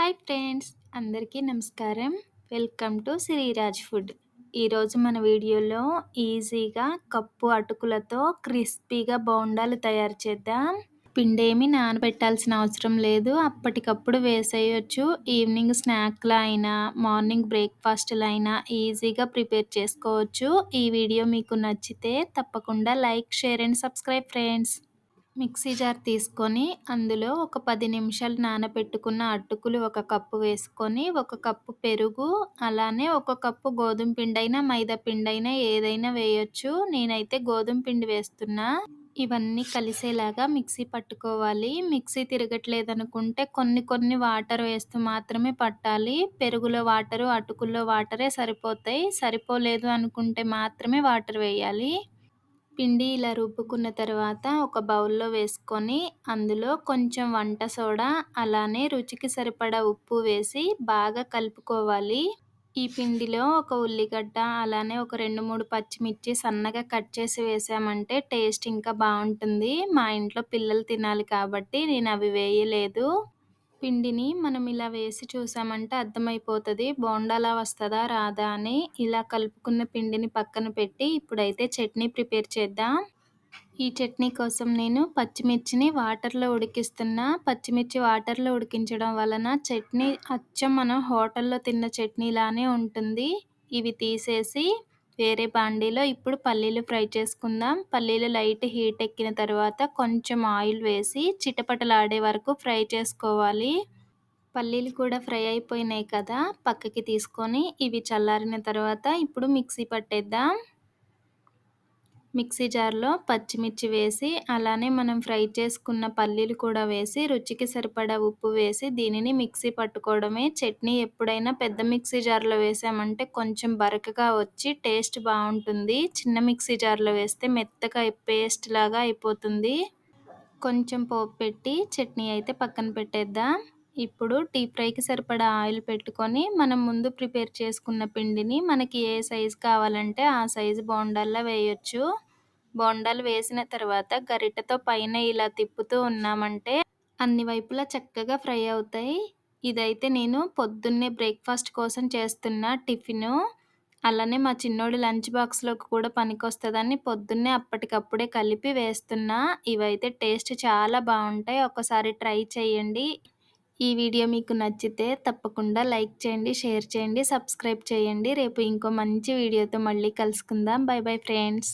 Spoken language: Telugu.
హాయ్ ఫ్రెండ్స్ అందరికీ నమస్కారం. Welcome to Sriraj food. ఈరోజు మన వీడియోలో ఈజీగా కప్పు అటుకులతో క్రిస్పీగా బోండాలు తయారు చేద్దాం. పిండేమి నానబెట్టాల్సిన అవసరం లేదు. అప్పటికప్పుడు వేసేయచ్చు. ఈవినింగ్ స్నాక్లు అయినా మార్నింగ్ బ్రేక్ఫాస్ట్లో అయినా ఈజీగా ప్రిపేర్ చేసుకోవచ్చు. ఈ వీడియో మీకు నచ్చితే తప్పకుండా like share and subscribe friends. Mixie jar తీసుకొని అందులో ఒక పది నిమిషాలు నానబెట్టుకున్న అటుకులు ఒక కప్పు వేసుకొని ఒక కప్పు పెరుగు అలానే ఒక కప్పు గోధుమ పిండి అయినా మైదా పిండి అయినా ఏదైనా వేయొచ్చు. నేనైతే గోధుమ పిండి వేస్తున్నా. ఇవన్నీ కలిసేలాగా మిక్సీ పట్టుకోవాలి. మిక్సీ తిరగట్లేదు అనుకుంటే కొన్ని కొన్ని వాటర్ వేస్తూ మాత్రమే పట్టాలి. పెరుగులో వాటరు అటుకుల్లో వాటరే సరిపోతాయి. సరిపోలేదు అనుకుంటే మాత్రమే వాటర్ వేయాలి. పిండి ఇలా రుబ్బుకున్న తర్వాత ఒక బౌల్లో వేసుకొని అందులో కొంచెం వంట సోడా అలానే రుచికి సరిపడా ఉప్పు వేసి బాగా కలుపుకోవాలి. ఈ పిండిలో ఒక ఉల్లిగడ్డ అలానే ఒక రెండు మూడు పచ్చిమిర్చి సన్నగా కట్ చేసి వేసామంటే టేస్ట్ ఇంకా బాగుంటుంది. మా ఇంట్లో పిల్లలు తినాలి కాబట్టి నేను అవి వేయలేదు. పిండిని మనం ఇలా వేసి చూసామంటే అర్థమైపోతుంది. బోండాలా వస్తుందా రాదా అని ఇలా కలుపుకున్న పిండిని పక్కన పెట్టి ఇప్పుడైతే చట్నీ ప్రిపేర్ చేద్దాం. ఈ చట్నీ కోసం నేను పచ్చిమిర్చిని వాటర్లో ఉడికిస్తున్నా. పచ్చిమిర్చి వాటర్లో ఉడికించడం వలన చట్నీ అచ్చం మనం హోటల్లో తిన్న చట్నీలానే ఉంటుంది. ఇవి తీసేసి వేరే బాండీలో ఇప్పుడు పల్లీలు ఫ్రై చేసుకుందాం. పల్లీలు లైట్ హీట్ ఎక్కిన తర్వాత కొంచెం ఆయిల్ వేసి చిటపటలాడే వరకు ఫ్రై చేసుకోవాలి. పల్లీలు కూడా ఫ్రై అయిపోయినాయి కదా పక్కకి తీసుకొని ఇవి చల్లారిన తర్వాత ఇప్పుడు మిక్సీ పట్టేద్దాం. మిక్సీ జార్లో పచ్చిమిర్చి వేసి అలానే మనం ఫ్రై చేసుకున్న పల్లీలు కూడా వేసి రుచికి సరిపడా ఉప్పు వేసి దీనిని మిక్సీ పట్టుకోవడమే. చట్నీ ఎప్పుడైనా పెద్ద మిక్సీ జార్లో వేసామంటే కొంచెం బరకగా వచ్చి టేస్ట్ బాగుంటుంది. చిన్న మిక్సీ జార్లో వేస్తే మెత్తగా పేస్ట్ లాగా అయిపోతుంది. కొంచెం పోపు పెట్టి చట్నీ అయితే పక్కన పెట్టేద్దాం. ఇప్పుడు టీ ఫ్రైకి సరిపడా ఆయిల్ పెట్టుకొని మనం ముందు ప్రిపేర్ చేసుకున్న పిండిని మనకి ఏ సైజు కావాలంటే ఆ సైజు బోండాల్లో వేయొచ్చు. బోండాలు వేసిన తర్వాత గరిటెతో పైన ఇలా తిప్పుతూ ఉన్నామంటే అన్ని వైపులా చక్కగా ఫ్రై అవుతాయి. ఇదైతే నేను పొద్దున్నే బ్రేక్ఫాస్ట్ కోసం చేస్తున్న టిఫిను. అలానే మా చిన్నోడి లంచ్ బాక్స్లోకి కూడా పనికొస్తుందని పొద్దున్నే అప్పటికప్పుడే కలిపి వేస్తున్నా. ఇవైతే టేస్ట్ చాలా బాగుంటాయి. ఒకసారి ట్రై చేయండి. ఈ వీడియో మీకు నచ్చితే తప్పకుండా లైక్ చేయండి షేర్ చేయండి సబ్స్క్రైబ్ చేయండి. రేపు ఇంకో మంచి వీడియోతో మళ్ళీ కలుసుకుందాం. Bye bye friends.